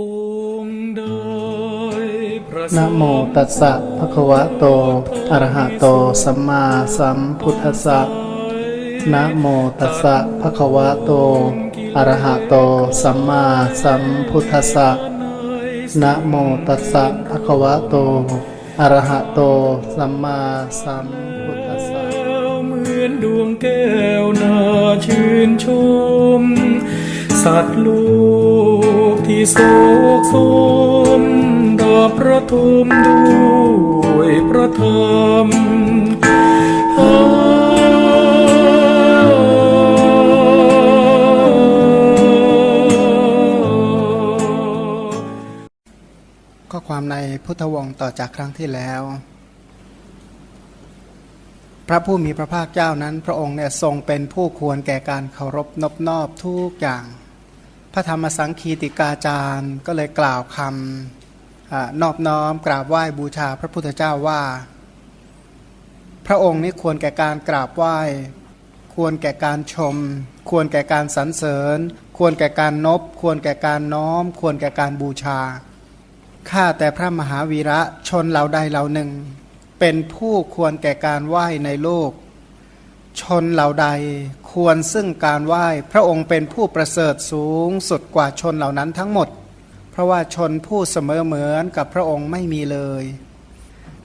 องค์ใดพระนะโมตัสสะภะคะวะโต อะระหะโต สัมมาสัมพุทธัสสะ นะโมตัสสะภะคะวะโต อะระหะโต สัมมาสัมพุทธัสสะ นะโมตัสสะภะคะวะโต อะระหะโต สัมมาสัมพุทธัสสะ เหมือนดวงแก้วน่าชื่นชม สัตว์ลูก ที่โศกสมดอกประทุมด้วยประธรรมข้อความในพุทธวงศ์ต่อจากครั้งที่แล้วพระผู้มีพระภาคเจ้านั้น พระองค์เนี่ยทรงเป็นผู้ควรแก่การเคารพนบนอบทุกอย่าง พระธรรมสังคีติกาจารย์ก็เลยกล่าวคำอนอบน้อมกราบไหว้บูชาพระพุทธเจ้าว่า พระองค์นี้ควรแก่การกราบไหว้ ควรแก่การชม ควรแก่การสรรเสริญ ควรแก่การนบ ควรแก่การน้อม ควรแก่การบูชาข้าแต่พระมหาวีระชนเหล่าใดเหล่าหนึ่ง เป็นผู้ควรแก่การไหว้ในโลก ชนเหล่าใดควรซึ่งการไหว้พระองค์เป็นผู้ประเสริฐสูงสุดกว่าชนเหล่านั้นทั้งหมด เพราะว่าชนผู้เสมอเหมือนกับพระองค์ไม่มีเลย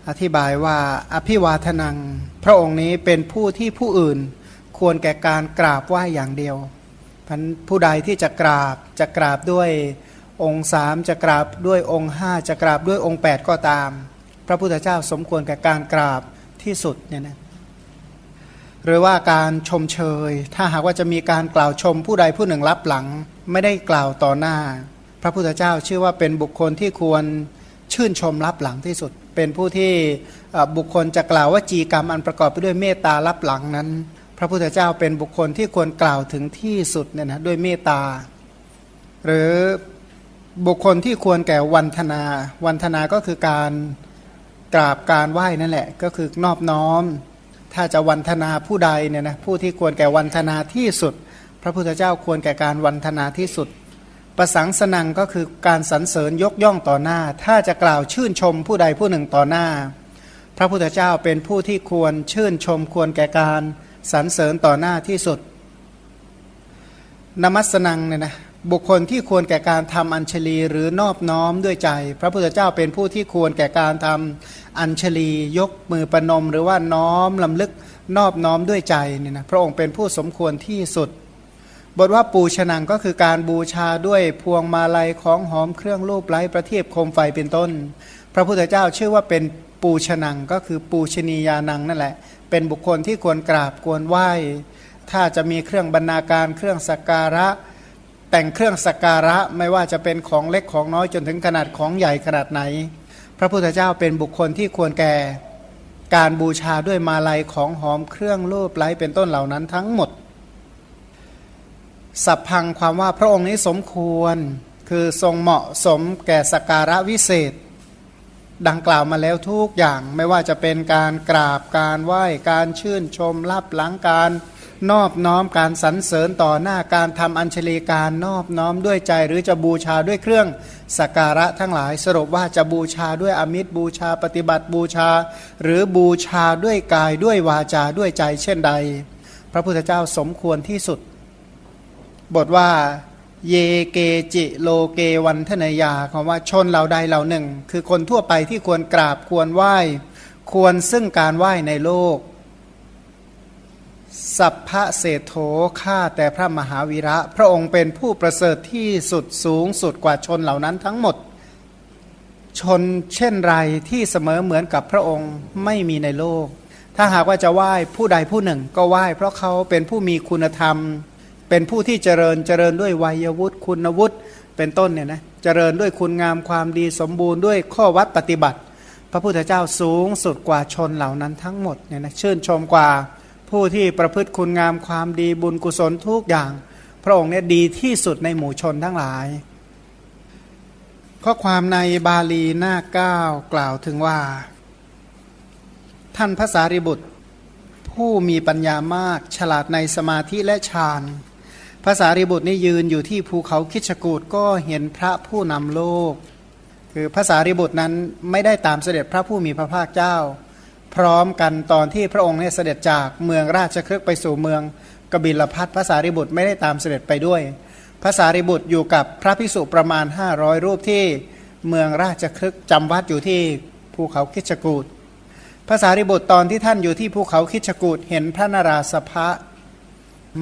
อธิบายว่าอภิวาทนัง พระองค์นี้เป็นผู้ที่ผู้อื่น ควรแก่การกราบไหว้อย่างเดียวพันผู้ใดที่จะกราบจะกราบด้วยองค์สามจะกราบด้วยองค์ห้าจะกราบด้วยองค์ 8 ก็ตาม พระพุทธเจ้าสมควรแก่การกราบที่สุดเนี่ยนะ หรือว่าการชมเชย ถ้าหากว่าจะมีการกล่าวชมผู้ใดผู้หนึ่งรับหลัง ไม่ได้กล่าวต่อหน้า พระพุทธเจ้าชื่อว่าเป็นบุคคลที่ควรชื่นชมรับหลังที่สุด เป็นผู้ที่บุคคลจะกล่าวว่าจีกรรมอันประกอบไปด้วยเมตตารับหลังนั้น พระพุทธเจ้าเป็นบุคคลที่ควรกล่าวถึงที่สุดเนี่ยนะด้วยเมตตา หรือบุคคลที่ควรแก่วันธนา วันธนาก็คือการกราบการไหว้นั่นแหละ ก็คือนอบน้อม ถ้าจะวันธนาผู้ใดเนี่ยนะผู้ที่ควรแก่วันธนาที่สุด พระพุทธเจ้าควรแก่การวันธนาที่สุด ประสังสนังก็คือการสรรเสริญยกย่องต่อหน้า ถ้าจะกล่าวชื่นชมผู้ใดผู้หนึ่งต่อหน้า พระพุทธเจ้าเป็นผู้ที่ควรชื่นชมควรแก่การสรรเสริญต่อหน้าที่สุดนมัสนังเนี่ยนะ บุคคลที่ควรแก่การทำอัญชลีหรือนอบน้อมด้วยใจ พระพุทธเจ้าเป็นผู้ที่ควรแก่การทำอัญชลียกมือประนม หรือว่าน้อมลำลึกนอบน้อมด้วยใจเนี่ยนะพระองค์เป็นผู้สมควรที่สุด บทว่าปูชนังก็คือการบูชาด้วยพวงมาลัยของหอมเครื่องรูปไล้ประเทีปโคมไฟเป็นต้น พระพุทธเจ้าชื่อว่าเป็นปูชนังก็คือปูชนียานังนั่นแหละ เป็นบุคคลที่ควรกราบควรไหว้ ถ้าจะมีเครื่องบรรณาการเครื่องสักการะ แต่งเครื่องสักการะไม่ว่าจะเป็นของเล็กของน้อยจนถึงขนาดของใหญ่ขนาดไหน พระพุทธเจ้าเป็นบุคคลที่ควรแก่การบูชาด้วยมาลัยของหอมเครื่องรูปไล้เป็นต้นเหล่านั้นทั้งหมด สัพพังความว่าพระองค์นี้สมควร คือทรงเหมาะสมแก่สักการะวิเศษ ดังกล่าวมาแล้วทุกอย่างไม่ว่าจะเป็นการกราบการไหว้ การชื่นชมรับหลังการ นอบน้อมการสรรเสริญต่อหน้าการทำอัญชลีการนอบน้อมด้วยใจ หรือจะบูชาด้วยเครื่องสักการะทั้งหลาย สรุปว่าจะบูชาด้วยอมิตรบูชาปฏิบัติบูชา หรือบูชาด้วยกายด้วยวาจาด้วยใจเช่นใด พระพุทธเจ้าสมควรที่สุด บทว่าเยเกจิโลเกวันทนยาคำว่าชนเหล่าใดเหล่าหนึ่ง คือคนทั่วไปที่ควรกราบควรไหว้ ควรซึ่งการไหว้ในโลก สัพพะเศรษโธข้าแต่พระมหาวีระ พระองค์เป็นผู้ประเสริฐที่สุดสูงสุดกว่าชนเหล่านั้นทั้งหมด ชนเช่นไรที่เสมอเหมือนกับพระองค์ไม่มีในโลก ถ้าหากว่าจะไหว้ผู้ใดผู้หนึ่งก็ไหว้ เพราะเขาเป็นผู้มีคุณธรรม เป็นผู้ที่เจริญเจริญด้วยวัยวุฒิคุณวุฒิเป็นต้นเนี่ยนะเจริญด้วยคุณงามความดีสมบูรณ์ด้วยข้อวัดปฏิบัติ พระพุทธเจ้าสูงสุดกว่าชนเหล่านั้นทั้งหมดเนี่ยนะชื่นชมกว่า ผู้ที่ประพฤติคุณงามความดีบุญกุศลทุกอย่าง พระองค์เนี่ยดีที่สุดในหมู่ชนทั้งหลาย ข้อความในบาลีหน้าเก้ากล่าวถึงว่า ท่านพระสารีบุตร ผู้มีปัญญามากฉลาดในสมาธิและฌานภาษาริบุตรนี่ยืนอยู่ที่ภูเขาคิชกูดก็เห็นพระผู้นำโลก คือภาษาริบุตรนั้นไม่ได้ตามเสด็จพระผู้มีพระภาคเจ้า พร้อมกันตอนที่พระองค์เนี่ยเสด็จจากเมืองราชครึกไปสู่เมืองกบิลพัทภาษาริบุตรไม่ได้ตามเสด็จไปด้วยภาษาริบุตรอยู่กับพระพิสุประมาณ 500 รูปที่เมืองราชครึกจำวัดอยู่ที่ภูเขาคิชกูดภาษาริบุตรตอนที่ท่านอยู่ที่ภูเขาคิชกูดเห็นพระนราสภะ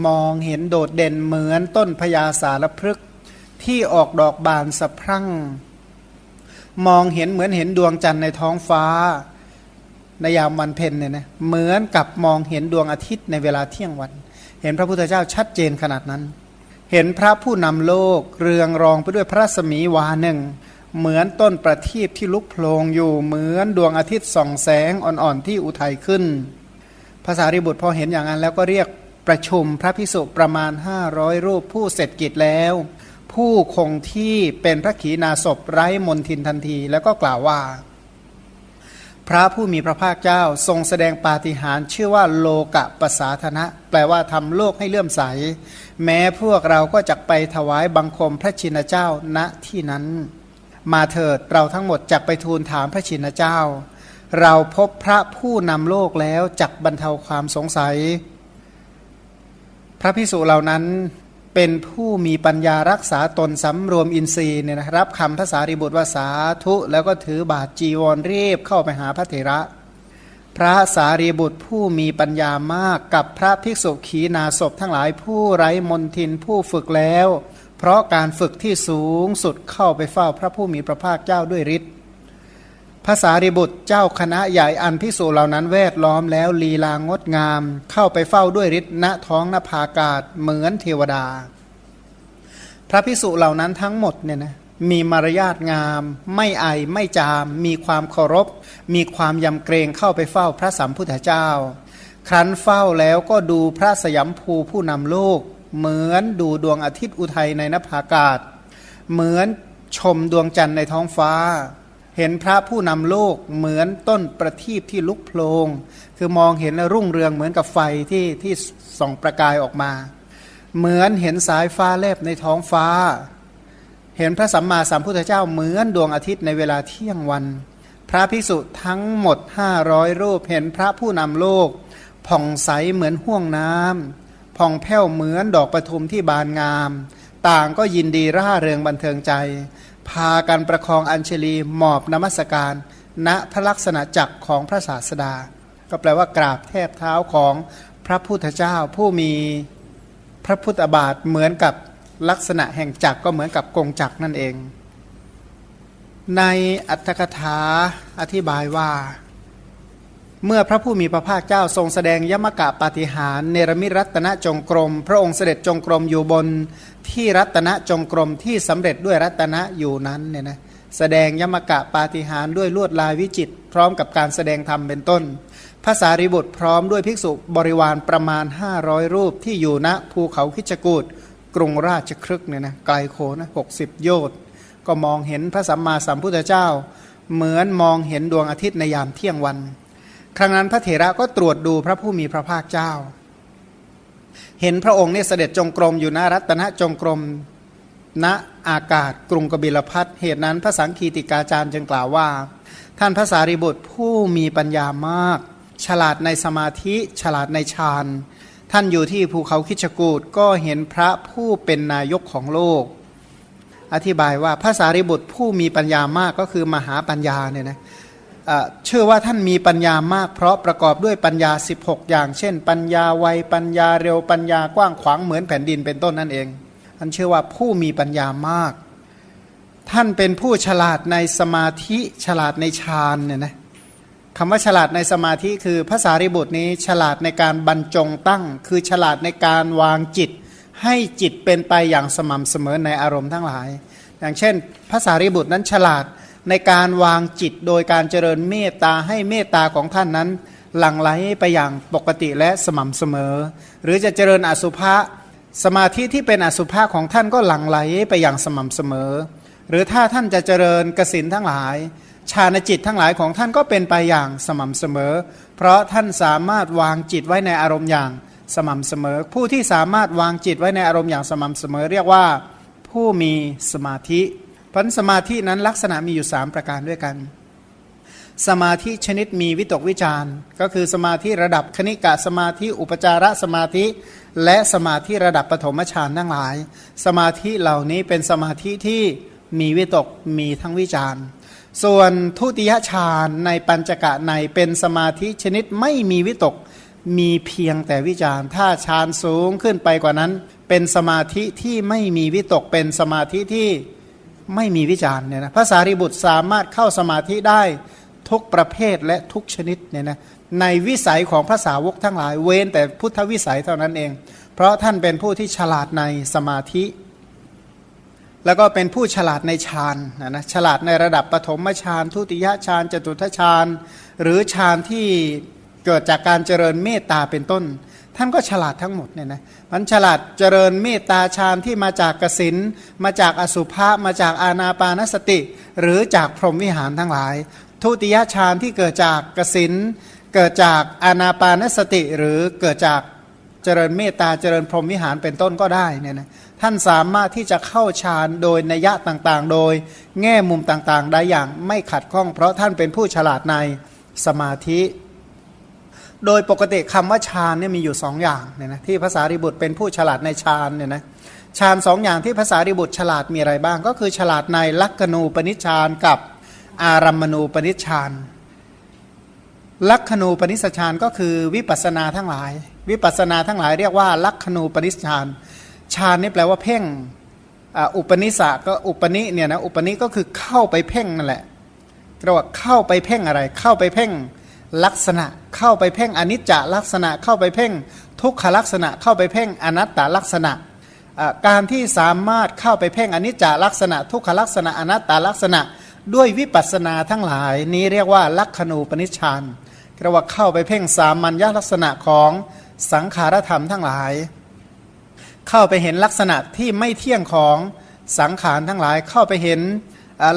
มองเห็นโดดเด่นเหมือนต้นพญาสารพฤกษ์ที่ออกดอกบานสะพรั่ง มองเห็นเหมือนเห็นดวงจันทร์ในท้องฟ้า ในยามวันเพ็ญเนี่ยนะเหมือนกับมองเห็นดวงอาทิตย์ในเวลาเที่ยงวัน เห็นพระพุทธเจ้าชัดเจนขนาดนั้น เห็นพระผู้นำโลกเรืองรองไปด้วยพระรัศมีวาหนึ่ง เหมือนต้นประทีปที่ลุกโผลงอยู่เหมือนดวงอาทิตย์ส่องแสงอ่อนๆที่อุทัยขึ้นภาษาริบุตรพอเห็นอย่างนั้นแล้วก็เรียกประชุมพระพิสุประมาณ 500 รูปผู้เสร็จกิจแล้ว ผู้คงที่เป็นพระขีณาสพไร้มนทินทันทีแล้วก็กล่าวว่า พระผู้มีพระภาคเจ้าทรงแสดงปาฏิหาริย์ชื่อว่าโลกะปสาธนะ แปลว่าทำโลกให้เลื่อมใส แม้พวกเราก็จะไปถวายบังคมพระชินเจ้าณที่นั้น มาเถิดเราทั้งหมดจักไปทูลถามพระชินเจ้า เราพบพระผู้นำโลกแล้วจักบรรเทาความสงสัย พระพิสุเหล่านั้น เป็นผู้มีปัญญารักษาตนสำรวมอินทรีย์เนี่ยนะรับคำภาษาริบุตรว่าสาธุ แล้วก็ถือบาทจีวรรีบเข้าไปหาพระเถระ พระสารีบุตรผู้มีปัญญามากกับพระภิกษุขีนาศพทั้งหลายผู้ไร้มนทินผู้ฝึกแล้ว เพราะการฝึกที่สูงสุดเข้าไปเฝ้าพระผู้มีพระภาคเจ้าด้วยฤทธิ์ ภาษาริบุตรเจ้าคณะใหญ่อันพิสูจเหล่านั้นแวดล้อมแล้วลีลางดงาม เข้าไปเฝ้าด้วยฤทธิ์ณท้องนภาอากาศเหมือนเทวดา พระพิสุเหล่านั้นทั้งหมดเนี่ยนะมีมารยาทงาม ไม่ไอไม่จาม มีความเคารพ มีความยำเกรงเข้าไปเฝ้าพระสัมพุทธเจ้า ครั้นเฝ้าแล้วก็ดูพระสยามภูผู้นำโลก เหมือนดูดวงอาทิตย์อุทัยในนภาอากาศ เหมือนชมดวงจันทร์ในท้องฟ้า เห็นพระผู้นำโลกเหมือนต้นประทีปที่ลุกโพลงคือมองเห็นรุ่งเรืองเหมือนกับไฟที่ที่ส่องประกายออกมา เหมือนเห็นสายฟ้าแลบในท้องฟ้า เห็นพระสัมมาสัมพุทธเจ้าเหมือนดวงอาทิตย์ในเวลาเที่ยงวัน พระภิกษุทั้งหมด 500 รูปเห็นพระผู้นำโลก ผ่องใสเหมือนห่วงน้ำผ่องแผ้วเหมือนดอกประทุมที่บานงาม ต่างก็ยินดีร่าเริงบันเทิงใจ พากันประคองอัญชลีหมอบนมัสการ ณพระลักษณะจักรของพระศาสดา ก็แปลว่ากราบแทบเท้าของพระพุทธเจ้าผู้มีพระพุทธบาทเหมือนกับลักษณะแห่งจักรก็เหมือนกับกงจักรนั่นเอง ในอัตถกถาอธิบายว่า เมื่อพระผู้มีพระภาคเจ้าทรงแสดงยมกะปาฏิหารเนรมิตรัตนจงกรม พระองค์เสด็จจงกรมอยู่บนที่รัตนจงกรมที่สำเร็จด้วยรัตนะอยู่นั้นเนี่ยนะแสดงยมกะปาฏิหารด้วยลวดลายวิจิต พร้อมกับการแสดงธรรมเป็นต้นภาษาริบุตรพร้อมด้วยภิกษุบริวารประมาณ 500 รูปที่อยู่ณภูเขาคิจกูดกรุงราชครึกเนี่ยนะไกลโคนะหกสิบโยชน์ก็มองเห็นพระสัมมาสัมพุทธเจ้า เหมือนมองเห็นดวงอาทิตย์ในยามเที่ยงวัน ครั้งนั้นพระเถระก็ตรวจดูพระผู้มีพระภาคเจ้า เห็นพระองค์เนี่ยเสด็จจงกรมอยู่ณรัตนจงกรมณอากาศกรุงกบิลพัทเหตุนั้นพระสังคีติกาจารย์จึงกล่าวว่า ท่านพระสารีบุตรผู้มีปัญญามาก ฉลาดในสมาธิฉลาดในฌานท่านอยู่ที่ภูเขาคิชกูดก็เห็นพระผู้เป็นนายกของโลก อธิบายว่าพระสารีบุตรผู้มีปัญญามากก็คือมหาปัญญาเนี่ยนะเชื่อว่าท่านมีปัญญามากเพราะประกอบด้วยปัญญา 16 อย่าง เช่น ปัญญาไวปัญญาเร็วปัญญากว้างขวางเหมือนแผ่นดินเป็นต้นนั่นเองท่านเชื่อว่าผู้มีปัญญามาก ท่านเป็นผู้ฉลาดในสมาธิฉลาดในฌานเนี่ยนะคำว่าฉลาดในสมาธิคือภาษาริบุตรนี้ฉลาดในการบรรจงตั้ง คือฉลาดในการวางจิต ให้จิตเป็นไปอย่างสม่ำเสมอในอารมณ์ทั้งหลาย อย่างเช่นภาษาริบุตรนั้นฉลาด ในการวางจิตโดยการเจริญเมตตาให้เมตตาของท่านนั้น หลั่งไหลไปอย่างปกติและสม่ำเสมอ หรือจะเจริญอสุภะสมาธิที่เป็นอสุภะของท่านก็หลั่งไหลไปอย่างสม่ำเสมอ หรือถ้าท่านจะเจริญกสินทั้งหลายฌานจิตทั้งหลายของท่านก็เป็นไปอย่างสม่ำเสมอ เพราะท่านสามารถวางจิตไว้ในอารมณ์อย่างสม่ำเสมอ ผู้ที่สามารถวางจิตไว้ในอารมณ์อย่างสม่ำเสมอ เรียกว่าผู้มีสมาธิ พราะฉะนั้นสมาธินั้นลักษณะมีอยู่ 3 ประการด้วยกัน สมาธิชนิดมีวิตกวิจารณ์ก็คือสมาธิระดับคณิกะสมาธิอุปจารสมาธิ และสมาธิระดับปฐมฌานทั้งหลาย สมาธิเหล่านี้เป็นสมาธิที่มีวิตกมีทั้งวิจารณ์ส่วนทุติยฌานในปัญจกะในเป็นสมาธิชนิดไม่มีวิตกมีเพียงแต่วิจารณ์ถ้าฌานสูงขึ้นไปกว่านั้น เป็นสมาธิที่ไม่มีวิตกเป็นสมาธิที่ ไม่มีวิจารณ์เนี่ยนะพระสารีบุตรสามารถเข้าสมาธิได้ทุกประเภทและทุกชนิดเนี่ยนะในวิสัยของพระสาวกทั้งหลาย เว้นแต่พุทธวิสัยเท่านั้นเอง เพราะท่านเป็นผู้ที่ฉลาดในสมาธิ แล้วก็เป็นผู้ฉลาดในฌานนะนะฉลาดในระดับปฐมฌานทุติยฌานจตุทฌานหรือฌานที่เกิดจากการเจริญเมตตาเป็นต้น ท่านก็ฉลาดทั้งหมดเนี่ยนะมันฉลาดเจริญเมตตาฌานที่มาจากกสินมาจากอสุภะมาจากอานาปานสติ หรือจากพรหมวิหารทั้งหลาย ทุติยฌานที่เกิดจากกสินเกิดจากอานาปานสติ หรือเกิดจากเจริญเมตตาเจริญพรหมวิหารเป็นต้นก็ได้เนี่ยนะท่านสามารถที่จะเข้าฌานโดยนัยยะต่างๆ โดยแง่มุมต่างๆ ได้อย่างไม่ขัดข้อง เพราะท่านเป็นผู้ฉลาดในสมาธิ โดยปกติคำว่าฌานเนี่ยมีอยู่สองอย่างเนี่ยนะที่ภาษาริบุตรเป็นผู้ฉลาดในฌานเนี่ยนะฌานสองอย่างที่ภาษาริบุตรฉลาดมีอะไรบ้าง ก็คือฉลาดในลักขณูปนิชฌานกับอารัมมณูปนิชฌานลักขณูปนิสชฌานก็คือวิปัสนาทั้งหลาย วิปัสนาทั้งหลายเรียกว่าลักขณูปนิสฌานฌานนี่แปลว่าเพ่งอุปนิสะก็อุปนิเนี่ยนะอุปนิก็คือเข้าไปเพ่งนั่นแหละเรียกว่าเข้าไปเพ่งอะไร เข้าไปเพ่ง ลักษณะเข้าไปเพ่งอนิจจลักษณะเข้าไปเพ่ง ทุกขลักษณะเข้าไปเพ่งอนัตตลักษณะ การที่สามารถเข้าไปเพ่งอนิจจลักษณะ ทุกขลักษณะอนัตตลักษณะ ด้วยวิปัสสนาทั้งหลาย นี้เรียกว่าลักขณูปนิชฌานเรียกว่าเข้าไปเพ่งสามัญญลักษณะของสังขารธรรมทั้งหลาย เข้าไปเห็นลักษณะที่ไม่เที่ยงของสังขารทั้งหลาย เข้าไปเห็น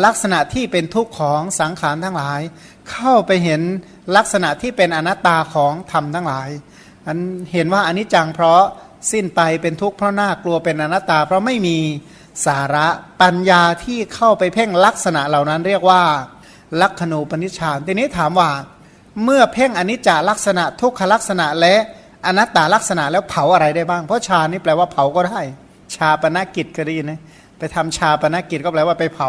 ลักษณะที่เป็นทุกข์ของสังขารทั้งหลาย เข้าไปเห็น ลักษณะที่เป็นอนัตตาของธรรมทั้งหลายอันเห็นว่าอนิจจังเพราะสิ้นไปเป็นทุกข์เพราะน่ากลัวเป็นอนัตตา เพราะไม่มีสาระปัญญาที่เข้าไปเพ่งลักษณะเหล่านั้นเรียกว่า ลักขณูปนิชฌานทีนี้ถามว่า เมื่อเพ่งอนิจจาลักษณะทุกขลักษณะและอนัตตาลักษณะแล้วเผาอะไรได้บ้าง เพราะชานี่แปลว่าเผาก็ได้ ชาปนกิจก็ดีนะไปทำชาปนกิจก็แปลว่าไปเผา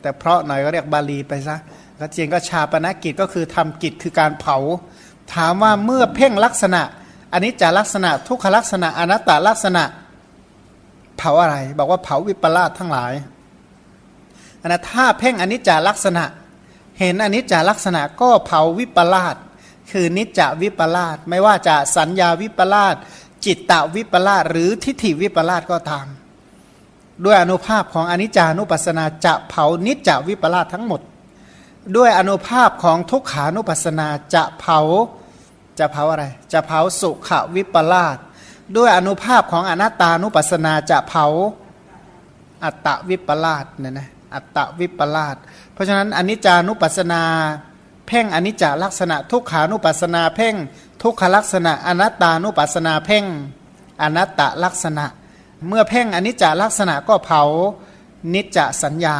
แต่เพราะหน่อยก็เรียกบาลีไปซะ ก็จริงก็ชาปนกิจก็คือทำกิจคือการเผา ถามว่าเมื่อเพ่งลักษณะอนิจจาลักษณะทุกขลักษณะอนัตตลักษณะเผาอะไร บอกว่าเผาวิปลาสทั้งหลายอันนะถ้าเพ่งอนิจจาลักษณะ เห็นอนิจจาลักษณะก็เผาวิปลาสคือนิจจวิปลาสไม่ว่าจะสัญญาวิปลาสจิตตวิปลาสหรือทิฏฐิวิปลาสก็ตาม ด้วยอนุภาพของอนิจจานุปัสสนาจะเผานิจจวิปลาสทั้งหมด ด้วยอนุภาพของทุกขานุปัสสนาจะเผาจะเผาอะไร จะเผาสุขวิปลาสด้วยอนุภาพของอนัตตานุปัสสนาจะเผาอัตตวิปลาสเนี่ยนะอัตตวิปลาสเพราะฉะนั้นอนิจจานุปัสสนา เพ่งอนิจจลักษณะ ทุกขานุปัสสนา เพ่ง ทุกขลักษณะ อนัตตานุปัสสนาเพ่งอนัตตลักษณะ เมื่อเพ่งอนิจจลักษณะก็เผานิจจสัญญา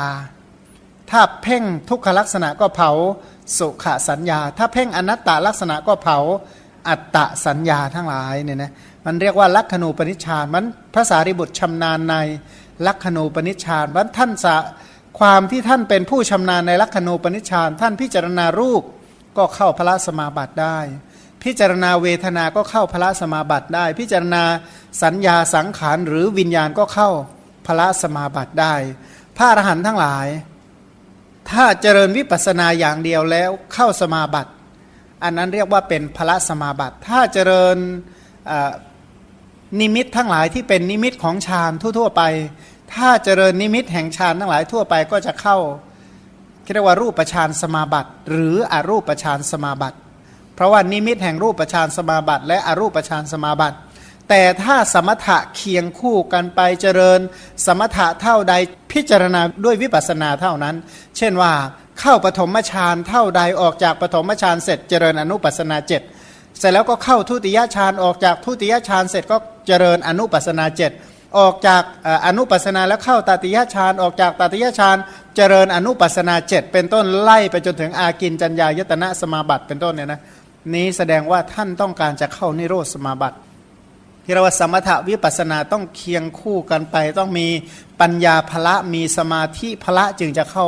ถ้าเพ่งทุกขลักษณะก็เผาสุขสัญญา ถ้าเพ่งอนัตตลักษณะก็เผาอัตตสัญญาทั้งหลายเนี่ยนะมันเรียกว่าลักขณูปนิชฌานมันพระสารีบุตรชำนาญในลักขณูปนิชฌานมันท่านสะความที่ท่านเป็นผู้ชำนาญในลักขณูปนิชฌานท่านพิจารณารูปก็เข้าพระสมาบัติได้ พิจารณาเวทนา ก็เข้าพระสมาบัติได้ พิจารณาสัญญาสังขารหรือวิญญาณก็เข้าพระสมาบัติได้ พระอรหันต์ทั้งหลาย ถ้าเจริญวิปัสสนาอย่างเดียวแล้วเข้าสมาบัติ อันนั้นเรียกว่าเป็นพระสมาบัติ ถ้าเจริญนิมิตทั้งหลายที่เป็นนิมิตของฌานทั่ว ๆ ไป ถ้าเจริญนิมิตแห่งฌานทั้งหลายทั่วไปก็จะเข้าเรียกว่ารูปฌานสมาบัติ หรืออรูปฌานสมาบัติ เพราะว่านิมิตแห่งรูปฌานสมาบัติ และอรูปฌานสมาบัติ แต่ถ้าสมถะเคียงคู่กันไปเจริญ สมถะเท่าใดพิจารณาด้วยวิปัสสนาเท่านั้น เช่นว่าเข้าปฐมฌานเท่าใดออกจากปฐมฌานเสร็จเจริญอนุปัสนาเจ็ดเสร็จแล้วก็เข้าทุติยฌานออกจากทุติยฌานเสร็จก็เจริญอนุปัสนาเจ็ดออกจากเอ่ออนุปัสนาแล้วเข้าตติยฌานออกจากตติยฌานเจริญอนุปัสนาเจ็ดเป็นต้นไล่ไปจนถึงอากินจัญญายตนะสมาบัติเป็นต้นเนี่ยนะนี้แสดงว่าท่านต้องการจะเข้านิโรธสมาบัติ ที่เรียกว่าสมถะวิปัสสนาต้องเคียงคู่กันไป ต้องมีปัญญาพละมีสมาธิพละจึงจะเข้า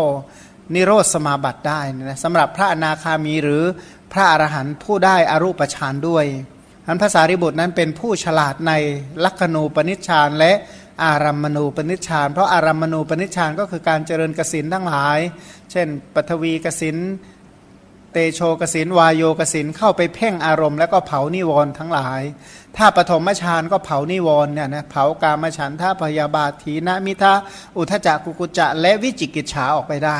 นิโรธสมาบัติได้นะสำหรับพระอนาคามีหรือพระอรหันต์ผู้ได้อรูปฌานด้วยอันภาษาริบุตรนั้นเป็นผู้ฉลาดในลักขณูปนิชฌานและอารัมมณูปนิชฌานเพราะอารัมมณูปนิชฌานก็คือการเจริญกสินทั้งหลาย เช่นปฐวีกสิน เตโชกสินวายโยกสินเข้าไปเพ่งอารมณ์แล้วก็เผานิวรณ์ทั้งหลาย ถ้าปฐมฌานก็เผานิวรณ์เนี่ยนะเผากามฉันทะพยาบาทถีนะมิทะอุทจจะกุกุจะ และวิจิกิจฉาออกไปได้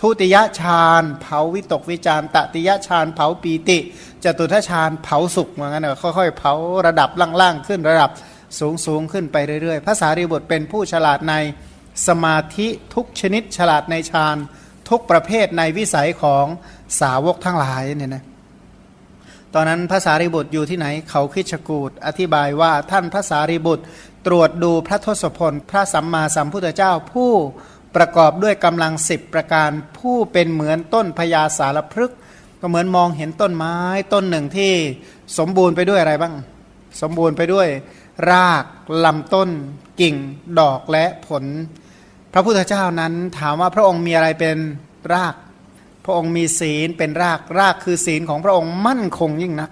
ทุติยฌานเผาวิตกวิจารตติยฌานเผาปีติจตุทฌานเผาสุขเหมือนกันนะค่อยๆ เผาระดับล่างๆขึ้นระดับสูงสูงๆขึ้นไปเรื่อยๆ ภาษารีบุตรเป็นผู้ฉลาดในสมาธิทุกชนิดฉลาดในฌาน ทุกประเภทในวิสัยของสาวกทั้งหลายเนี่ยนะตอนนั้นพระสารีบุตรอยู่ที่ไหนเขาคิชกูดอธิบายว่าท่านพระสารีบุตรตรวจดูพระทศพล พระสัมมาสัมพุทธเจ้าผู้ประกอบด้วยกำลังสิบประการผู้เป็นเหมือนต้นพญาสารพฤกษ์ก็เหมือนมองเห็นต้นไม้ต้นหนึ่งที่สมบูรณ์ไปด้วยอะไรบ้าง สมบูรณ์ไปด้วย รากลำต้น กิ่ง ดอกและผล พระพุทธเจ้านั้นถามว่าพระองค์มีอะไรเป็นราก พระองค์มีศีลเป็นรากรากคือศีลของพระองค์มั่นคงยิ่งนัก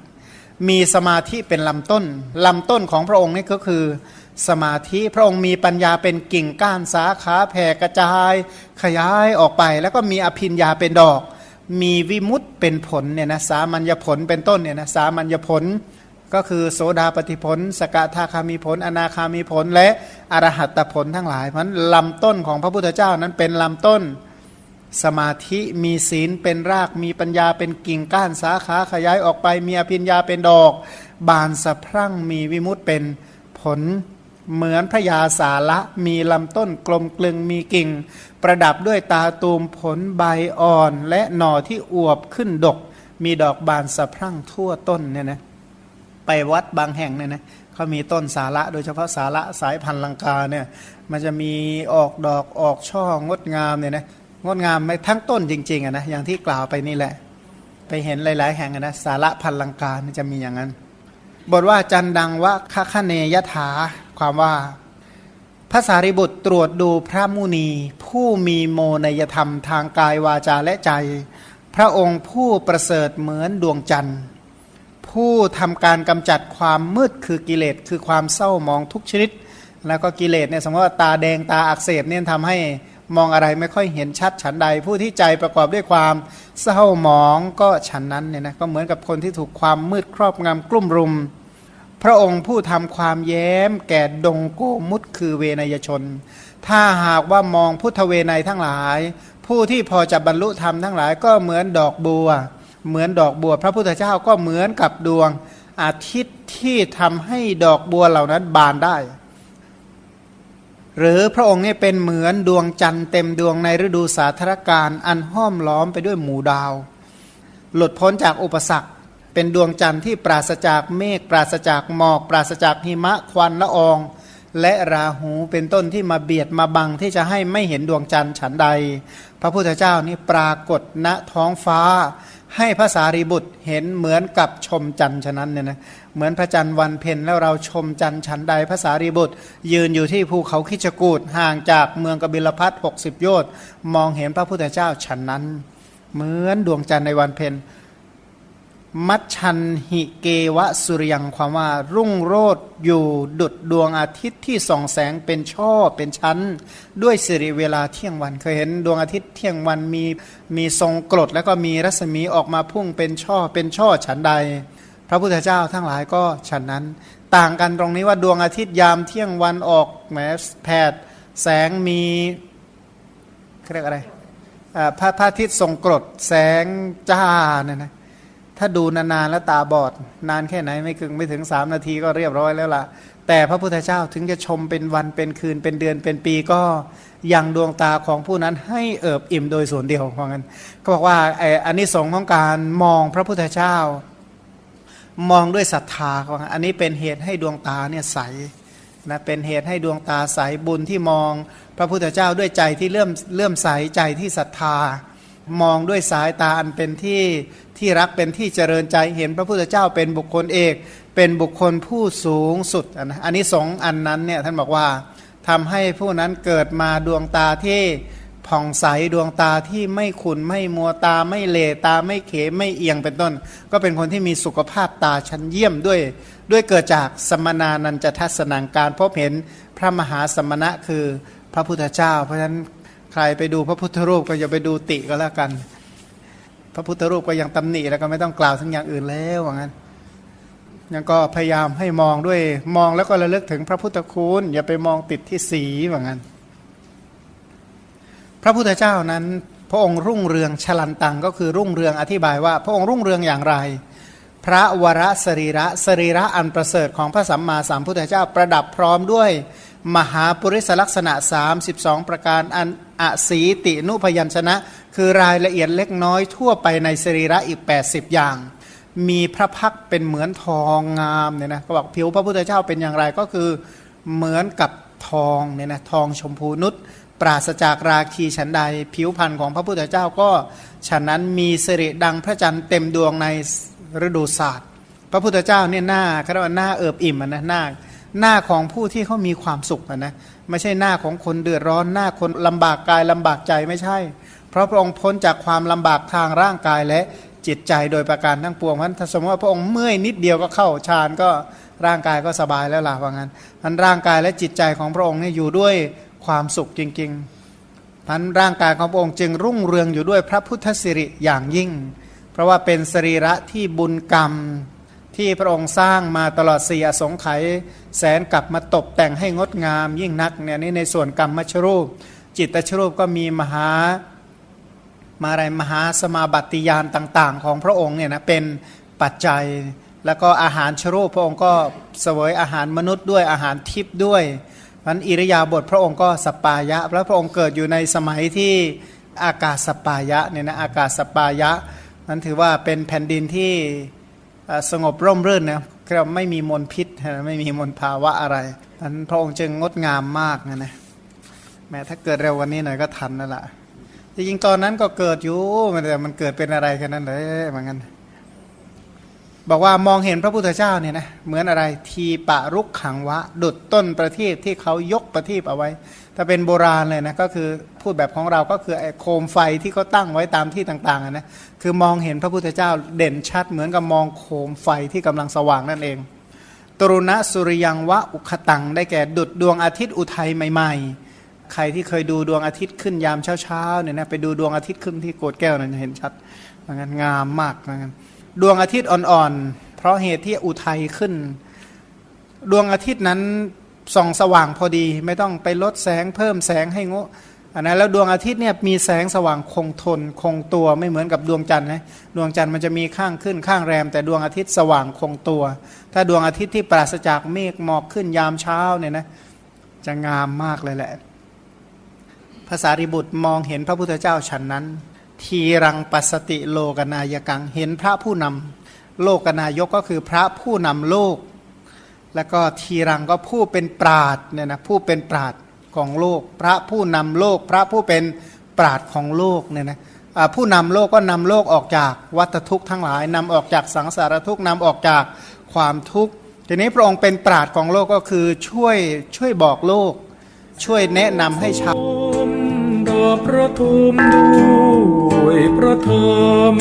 มีสมาธิเป็นลำต้นลำต้นของพระองค์นี่ก็คือ สมาธิพระองค์มีปัญญาเป็นกิ่งก้านสาขาแผ่กระจาย ขยายออกไป แล้วก็มีอภิญญาเป็นดอก มีวิมุตเป็นผลเนี่ยนะสามัญญผลเป็นต้นเนี่ยนะสามัญญผล ก็คือโสดาปฏิผล สกทาคามีผล อนาคามีผล และอรหัตผลทั้งหลายเพราะนั้นลำต้นของพระพุทธเจ้านั้นเป็นลำต้นสมาธิมีศีลเป็นรากมีปัญญาเป็นกิ่งก้านสาขาขยายออกไป มีอภิญญาเป็นดอก บานสะพรั่งมีวิมุตเป็นผลเหมือนพระยาสาละมีลำต้นกลมกลึงมีกิ่ง ประดับด้วยตาตูมผลใบอ่อน และหน่อที่อวบขึ้นดก มีดอกบานสะพรั่งทั่วต้นเนี่ยนะ ไปวัดบางแห่งเนี่ยนะเขามีต้นสาระโดยเฉพาะสาระสายพันธุ์ลังกาเนี่ยมันจะมีออกดอกออกช่องดงามเนี่ยนะงดงามไม่ทั้งต้นจริงๆอะนะอย่างที่กล่าวไปนี่แหละ ไปเห็นหลาย ๆ แห่งนะสาระพันลังกาจะมีอย่างนั้น บทว่าจันดังวะคะคะเนยถาความว่าพระสารีบุตรตรวจดูพระมุนี ผู้มีโมนยธรรมทางกายวาจาและใจ พระองค์ผู้ประเสริฐเหมือนดวงจันทร์ ผู้ทำการกำจัดความมืดคือกิเลสคือความเศร้ามองทุกชนิด แล้วก็กิเลสเนี่ยสมมติว่าตาแดงตาอักเสบเนี่ยทำให้มองอะไรไม่ค่อยเห็นชัดฉันใด ผู้ที่ใจประกอบด้วยความเศร้ามองก็ฉันนั้นเนี่ยนะก็เหมือนกับคนที่ถูกความมืดครอบงำกลุ่มรุม พระองค์ผู้ทำความแย้ม แก่ดงโกมุตคือเวนยชน ถ้าหากว่ามองพุทธเวไนยทั้งหลาย ผู้ที่พอจะบรรลุธรรมทั้งหลายก็เหมือนดอกบัว เหมือนดอกบัว พระพุทธเจ้าก็เหมือนกับดวงอาทิตย์ที่ทำให้ดอกบัวเหล่านั้นบานได้ หรือพระองค์เนี่ยเป็นเหมือนดวงจันทร์เต็มดวงในฤดูสาธารการอันห้อมล้อมไปด้วยหมู่ดาว หลุดพ้นจากอุปสรรค เป็นดวงจันทร์ที่ปราศจากเมฆปราศจากหมอก ปราศจากหิมะควันละออง และราหูเป็นต้นที่มาเบียดมาบังที่จะให้ไม่เห็นดวงจันทร์ฉันใด พระพุทธเจ้านี่ปรากฏณท้องฟ้า ให้ภาษารีบุตรเห็นเหมือนกับชมจันทร์ฉะนั้นเนี่ยนะเหมือนพระจันทร์วันเพ็ญแล้วเราชมจันทร์ฉันใดภาษารีบุตร ยืนอยู่ที่ภูเขาคิชกูดห่างจากเมืองกบิลพัทหกสิบโยชน์มองเห็นพระพุทธเจ้าฉันนั้น เหมือนดวงจันทร์ในวันเพ็ญ มัชชันหิเกวะสุริยังความว่ารุ่งโรดอยู่ดุดดวงอาทิตย์ที่ส่องแสงเป็นช่อเป็นชั้น ด้วยสิริเวลาเที่ยงวันเคยเห็นดวงอาทิตย์เที่ยงวันมีมีทรงกรดแล้วก็มีรัศมีออกมาพุ่งเป็นช่อเป็นช่อฉันใด พระพุทธเจ้าทั้งหลายก็ฉันนั้น ต่างกันตรงนี้ว่าดวงอาทิตย์ยามเที่ยงวันออกแหมแผดแสงมีเรียกอะไรอ่าพระพระอาทิตย์ทรงกรดแสงจ้าเนี่ยนะ ถ้าดูนานๆแล้วตาบอด นานแค่ไหนไม่ถึงไม่ถึงสามนาทีก็เรียบร้อยแล้วล่ะ แต่พระพุทธเจ้าถึงจะชมเป็นวันเป็นคืนเป็นเดือนเป็นปีก็ยังดวงตาของผู้นั้นให้เอิบอิ่มโดยส่วนเดียวว่างั้นก็บอกว่าไอ้อันนี้สงของการมองพระพุทธเจ้า มองด้วยศรัทธาเขาว่างั้นอันนี้เป็นเหตุให้ดวงตาเนี่ยใสนะเป็นเหตุให้ดวงตาใสบุญที่มอง พระพุทธเจ้าด้วยใจที่เลื่อมเลื่อมใสใจที่ศรัทธา มองด้วยสายตาอันเป็นที่ที่รักเป็นที่เจริญใจเห็นพระพุทธเจ้าเป็นบุคคลเอก เป็นบุคคลผู้สูงสุดอะนะอันนี้สองอันนั้นเนี่ยท่านบอกว่าทำให้ผู้นั้นเกิดมาดวงตาที่ผ่องใสดวงตาที่ไม่ขุนไม่มัวตาไม่เลตาไม่เขไม่เอียงเป็นต้น ก็เป็นคนที่มีสุขภาพตาชั้นเยี่ยมด้วย ด้วยเกิดจากสมนานันจะทัศนังการพบเห็นพระมหาสมณะคือพระพุทธเจ้า เพราะฉะนั้น ใครไปดูพระพุทธรูปก็อย่าไปดูติก็แล้วกัน พระพุทธรูปก็ยังตำหนิแล้วก็ไม่ต้องกล่าวถึงอย่างอื่นแล้วว่างั้นยังก็พยายามให้มองด้วยมองแล้วก็ระลึกถึงพระพุทธคุณอย่าไปมองติดที่สีว่างั้น พระพุทธเจ้านั้น พระองค์รุ่งเรืองชลันตังก็คือรุ่งเรืองอธิบายว่า พระองค์รุ่งเรืองอย่างไร พระวรสรีระสรีระอันประเสริฐของพระสัมมาสัมพุทธเจ้าประดับพร้อมด้วย มหาปริสลักษณะ 32 ประการอันอสีตินุพยัญชนะ คือรายละเอียดเล็กน้อยทั่วไปในสรีระอีก 80 อย่าง มีพระพักเป็นเหมือนทองงามเนี่ยนะก็บอกผิวพระพุทธเจ้าเป็นอย่างไรก็คือเหมือนกับทองเนี่ยนะทองชมพูนุชปราศจากราคีฉันใด ผิวพรรณของพระพุทธเจ้าก็ฉะนั้นมีสิริดังพระจันทร์เต็มดวงในฤดูศาสตร์ พระพุทธเจ้าเนี่ยหน้าเขาเรียกว่าหน้าเอิบอิ่มนะหน้า หน้าของผู้ที่เขามีความสุขอะนะไม่ใช่หน้าของคนเดือดร้อนหน้าคนลำบากกายลำบากใจไม่ใช่ เพราะพระองค์พ้นจากความลำบากทางร่างกายและจิตใจโดยประการทั้งปวงเพราะฉะนั้นถ้าสมมติว่าพระองค์เมื่อยนิดเดียวก็เข้าฌานก็ร่างกายก็สบายแล้วล่ะว่างั้นมันร่างกายและจิตใจของพระองค์เนี่ยอยู่ด้วยความสุขจริงๆพันร่างกายของพระองค์จึงรุ่งเรืองอยู่ด้วยพระพุทธสิริอย่างยิ่ง เพราะว่าเป็นสรีระที่บุญกรรม ที่พระองค์สร้างมาตลอดสี่อสงไขยแสนกลับมาตกแต่งให้งดงามยิ่งนักเนี่ยนี่ในส่วนกรรมมชรูป จิตตชรูปก็มีมหามาอะไรมหาสมาบัติยานต่าง ๆ ของพระองค์เนี่ยนะเป็นปัจจัย แล้วก็อาหารชรูปพระองค์ก็เสวยอาหารมนุษย์ด้วยอาหารทิพย์ด้วยมันอิริยาบถพระองค์ก็สปายะ แล้วพระองค์เกิดอยู่ในสมัยที่อากาศสปายะเนี่ยนะอากาศสปายะนั้นถือว่าเป็นแผ่นดินที่ สงบร่มรื่นนะเราไม่มีมลพิษนะไม่มีมลภาวะอะไรนั้นพระองค์จึงงดงามมากนะนะแม้ถ้าเกิดเร็ววันนี้หน่อยก็ทันนั่นแหละจริงๆตอนนั้นก็เกิดอยู่แต่มันเกิดเป็นอะไรแค่นั้นเลยเหมือนกันบอกว่ามองเห็นพระพุทธเจ้าเนี่ยนะเหมือนอะไรทีปะรุกขังวะ ดุดต้นประทีปที่เขายกประทีปเอาไว้ ถ้าเป็นโบราณเลยนะก็คือพูดแบบของเราก็คือไอ้โคมไฟที่เขาตั้งไว้ตามที่ต่างๆนะคือมองเห็นพระพุทธเจ้าเด่นชัดเหมือนกับมองโคมไฟที่กำลังสว่างนั่นเอง ตรุณสุริยังวะอุคตัง ได้แก่ดุดดวงอาทิตย์อุทัยใหม่ๆ ใครที่เคยดูดวงอาทิตย์ขึ้นยามเช้าๆเนี่ยนะไปดูดวงอาทิตย์ขึ้นที่โกดแก้วนั่นจะเห็นชัดเหมือนกันงามมากเหมือนกันดวงอาทิตย์อ่อนๆ เพราะเหตุที่อุทัยขึ้น ดวงอาทิตย์นั้น ส่องสว่างพอดี ไม่ต้องไปลดแสงเพิ่มแสงให้งะอันนั้นแล้วดวงอาทิตย์เนี่ยมีแสงสว่างคงทนคงตัวไม่เหมือนกับดวงจันทร์นะดวงจันทร์มันจะมีข้างขึ้นข้างแรม แต่ดวงอาทิตย์สว่างคงตัว ถ้าดวงอาทิตย์ที่ปราศจากเมฆหมอกขึ้นยามเช้าเนี่ยนะจะงามมากเลยแหละภาษาริบุตรมองเห็นพระพุทธเจ้าฉันนั้น ทีรังปัสสติโลกนายกังเห็นพระผู้นำโลกนายกก็คือพระผู้นำโลก แล้วก็ทีรังก็ผู้เป็นปราดเนี่ยนะผู้เป็นปราดของโลก พระผู้นำโลก พระผู้เป็นปราดของโลกเนี่ยนะผู้นำโลกก็นำโลกออกจากวัฏทุกข์ทั้งหลายนำออกจากสังสารทุกข์นำออกจากความทุกข์ทีนี้พระองค์เป็นปราดของโลกก็คือช่วยช่วยบอกโลก ช่วยแนะนำให้ชาวดอกประทุมด้วยพระธรรม